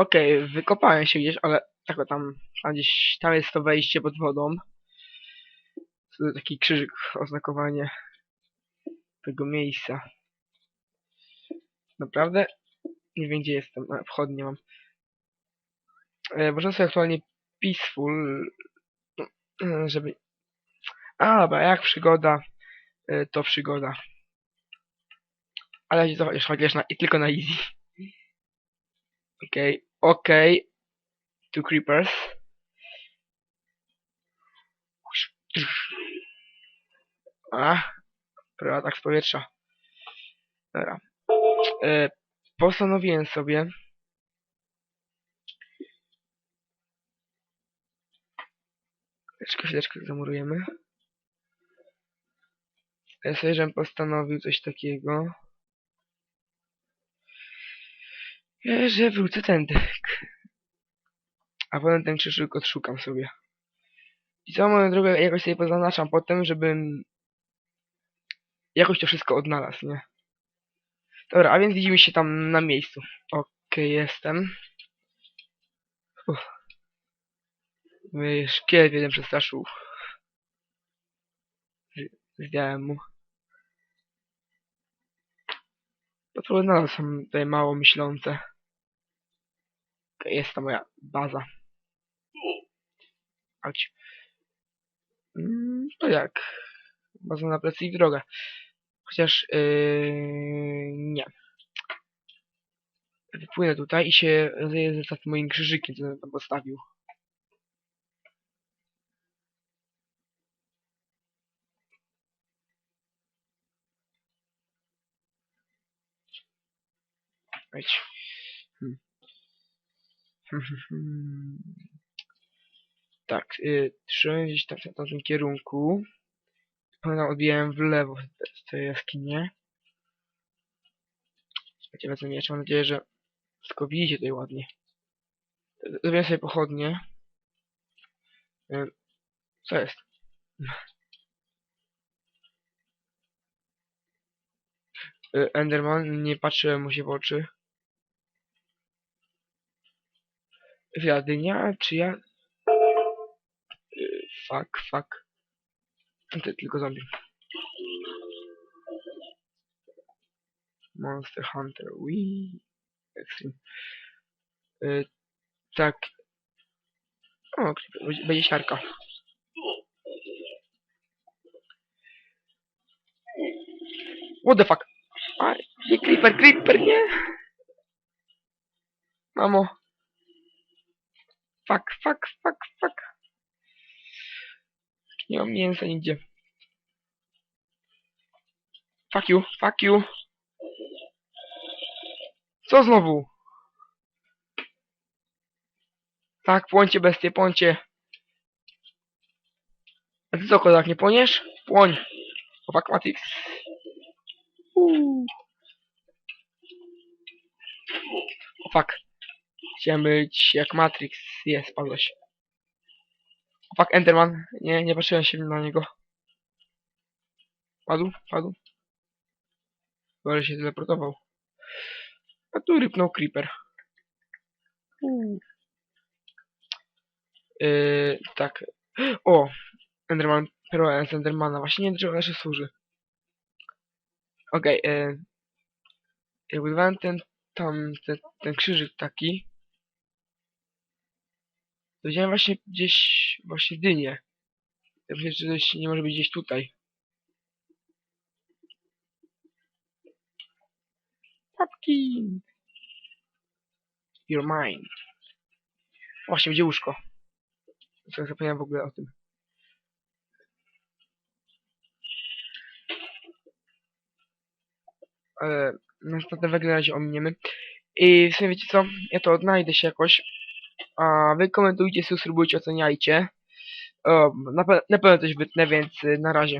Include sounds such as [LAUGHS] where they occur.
Okej, wykopałem się gdzieś, ale tak tam, tam gdzieś, tam jest to wejście pod wodą. Taki krzyżyk, oznakowanie tego miejsca. Naprawdę? Nie wiem gdzie jestem, a wchodnie mam. E, można sobie aktualnie peaceful, żeby... A, dobra, jak przygoda, e, to przygoda. Ale to chociaż, na, tylko na easy. Okej, okej. Two creepers. A, prawa tak z powietrza. Dobra. E, postanowiłem sobie Chwileczkę, chwileczkę zamurujemy. Ja sobie, żebym postanowił coś takiego. E, Że wrócę tędy. A potem ten krzyżyk odszukam sobie. I całą moją drogę jakoś sobie pozaznaczam potem, żebym jakoś to wszystko odnalazł, nie? Dobra, a więc widzimy się tam na miejscu. Okej, jestem. Uff. Mnie Szkielet jeden przestraszył. Zdjąłem mu. Nadal są tutaj mało myślące. Jest ta moja baza. Chodź. Mm, to jak? Baza na plecy i w drogę. Chociaż yy, nie. Wypłynę tutaj i się zajedzę za moim krzyżykiem, co tam postawił. Hmm. [LAUGHS] Tak, y, trzymałem gdzieś tam w tamtym kierunku. Pamiętam, odbijałem w lewo z tej jaskinie. Słuchajcie, wezmę miecz, mam nadzieję, że tylko widzicie tutaj ładnie. Zrobiłem sobie pochodnie. Y, Co jest? Y, Enderman, nie patrzyłem mu się w oczy. Ja dynia, czy ja... Y, Fuck, fuck. To tylko zombie. Monster Hunter, wii. Extreme. Y, tak. O, będzie siarka. What the fuck? A, nie, creeper, creeper, nie! Mamo. Fuck, fuck, fuck, fuck. Nie mam mięsa nigdzie. Fuck you, fuck you. Co znowu? Tak, płońcie bestie, płońcie. A ty co, kozak, nie płoniesz? Płoń. O, fuck, Matrix. Uuu. O, fuck. Chciałem być jak Matrix. Jest, spadłeś. Fuck, Enderman. Nie, nie patrzyłem się na niego. Padł, padł. Chyba, się teleportował. A tu rypnął creeper. Yy, tak. O! Enderman, perła z Endermana. Właśnie nie wiem, czemu ona się służy. Okej, okay, budowałem ten, tam, ten, ten krzyżyk taki, to widziałem właśnie gdzieś, właśnie dynię. Ja myślę, że coś nie może być gdzieś tutaj. Papki! You're mine. Właśnie, gdzie łóżko? Zapomniałem w ogóle o tym. Ale następne węgle na razie ominiemy. I w sumie wiecie co? Ja to odnajdę się jakoś. A wy komentujcie, subskrybujcie, oceniajcie. O, na, pe na pewno coś wytnę, więc y, na razie.